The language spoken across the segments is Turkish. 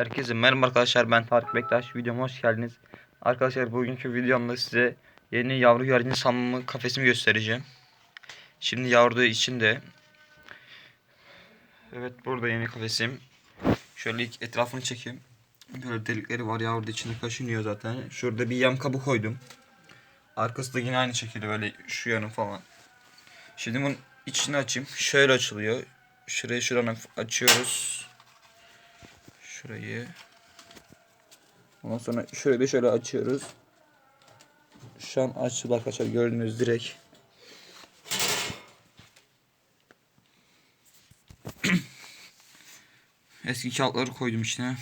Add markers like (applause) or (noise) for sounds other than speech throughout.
Herkese merhaba arkadaşlar ben Tarık Bektaş videoma hoş geldiniz. Arkadaşlar bugünkü videomda size yeni yavru güvercin salmamı kafesimi göstereceğim. Şimdi yavru için de Evet burada yeni kafesim. Şöyle ilk etrafını çekeyim. Böyle delikleri var yavru içinde kaşınıyor zaten. Şurada bir yem kabı koydum. Arkası da yine aynı şekilde böyle şu yanı falan. Şimdi bunun içini açayım. Şöyle açılıyor. Şurayı şuradan açıyoruz. Şurayı. Ondan sonra şöyle şöyle açıyoruz. Şu an açıldı arkadaşlar gördüğünüz direkt. (clears throat) Eski kağıtları koydum içine.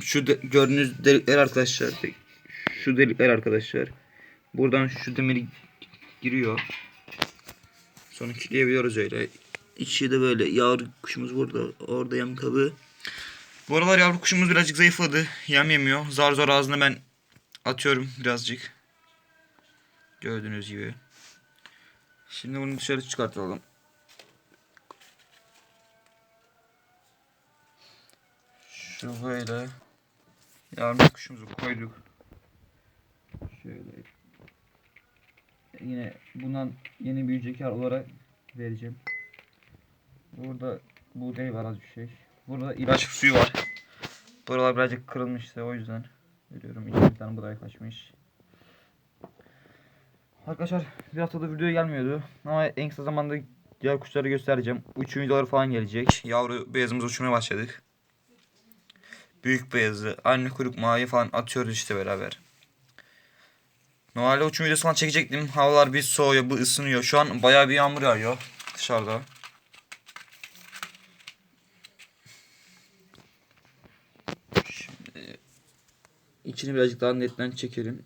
Şu de, gördüğünüz delikler arkadaşlar. Şu delikler arkadaşlar. Buradan şu demiri giriyor. Sonra kilitleyebiliyoruz öyle. İçi de böyle yavru kuşumuz burada. Orada yem kabı. Bu aralar yavru kuşumuz birazcık zayıfladı. Yem yemiyor. Zar zor ağzına ben atıyorum birazcık. Gördüğünüz gibi. Şimdi bunu dışarı çıkartalım. Şu. Yavru kuşumuzu koyduk. Şöyle. Yine bundan yeni büyüyecek yer olarak vereceğim. Burada buğday var az bir şey. Burada ilaç suyu var. Buralar birazcık kırılmıştı o yüzden veriyorum. İçine bir tane buğday kaçmış. Arkadaşlar bir haftada video gelmiyordu. Ama en kısa zamanda diğer kuşları göstereceğim. Uçum videoları falan gelecek. Yavru beyazımızı uçurmaya başladık. Büyük beyazı, anne kuyruk mavi falan atıyoruz işte beraber. Normalde uçum videosu falan çekecektim. Havalar bir soğuyor, bir ısınıyor. Şu an bayağı bir yağmur yağıyor dışarıda. İçini birazcık daha netten çekelim.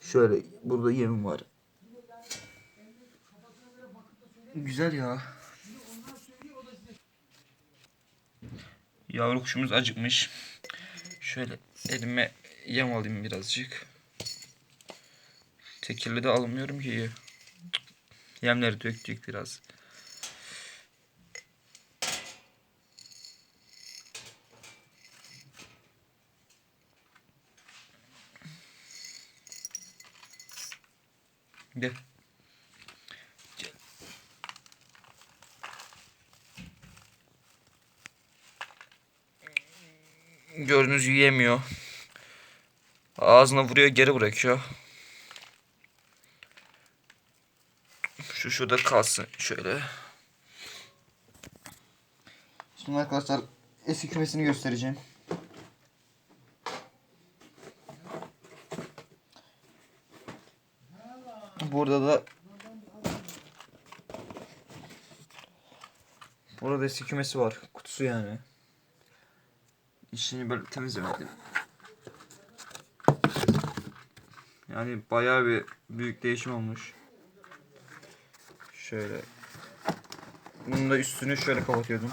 Şöyle burada yemim var. Güzel ya. Yavru kuşumuz acıkmış. Şöyle elime yem alayım birazcık. Tekirle de alamıyorum ki. Yemleri döktük biraz. Gel. Gel. Gördüğünüz gibi. Ağzına vuruyor geri bırakıyor. Şu şurada kalsın şöyle. Şimdi arkadaşlar eski kümesini göstereceğim. Burada da Burada eski kümesi var. Kutusu yani. İşini böyle temizlemedim. Yani bayağı bir büyük değişim olmuş. Şöyle. Bunun da üstünü şöyle kapatıyordum.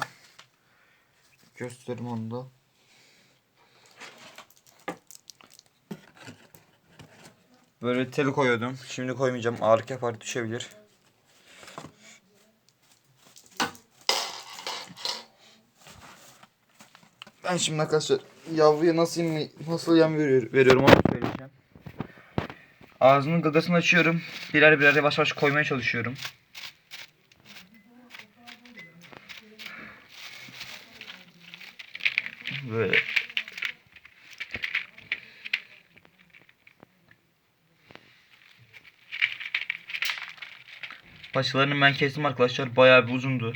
Göstereyim onu da. Böyle tel koyuyordum. Şimdi koymayacağım. Ağırlık yapar düşebilir. Ben şimdi arkadaşlar yavruya nasıl yem, nasıl yem veriyor, veriyorum onu söyleyeceğim. Ağzının gagasını açıyorum. Birer birer yavaş yavaş koymaya çalışıyorum. Böyle. Paçalarını ben kestim arkadaşlar. Bayağı bir uzundu.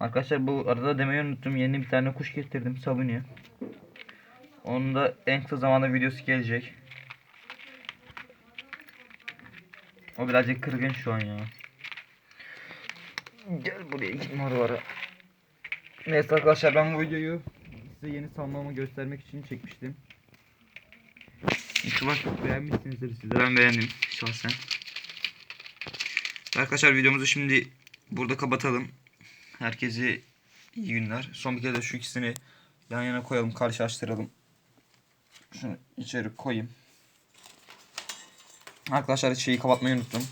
Arkadaşlar bu arada demeyi unuttum. Yeni bir tane kuş getirdim. Sabuni. Onun da en kısa zamanda videosu gelecek. O birazcık kırgın şu an ya. Gel buraya gitme oralara. Neyse arkadaşlar ben bu videoyu size yeni salmamı göstermek için çekmiştim. İnşallah çok beğenmişsinizdir siz ben beğendim şahsen. Arkadaşlar videomuzu şimdi burada kapatalım. Herkese iyi günler. Son bir kere de şu ikisini yan yana koyalım, karşılaştıralım. Şunu içeri koyayım. Arkadaşlar şeyi kapatmayı unuttum.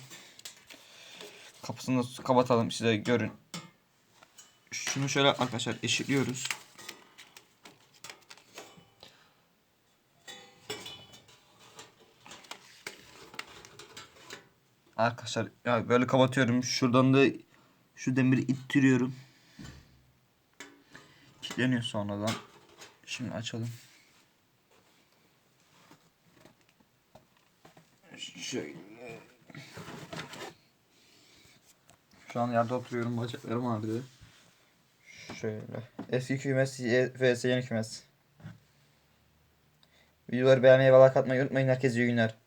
Kapısını kapatalım size görün. Şunu şöyle arkadaşlar eşitliyoruz. Arkadaşlar ya böyle kapatıyorum. Şuradan da şu demiri ittiriyorum. Kilitleniyor sonradan. Şimdi açalım. Şöyle. Şu an yerde oturuyorum. Bacaklarım ağrıyor. Şöyle. Eski kümes vs yeni kümes. Videoları beğenmeyi ve like atmayı unutmayın. Herkese iyi günler.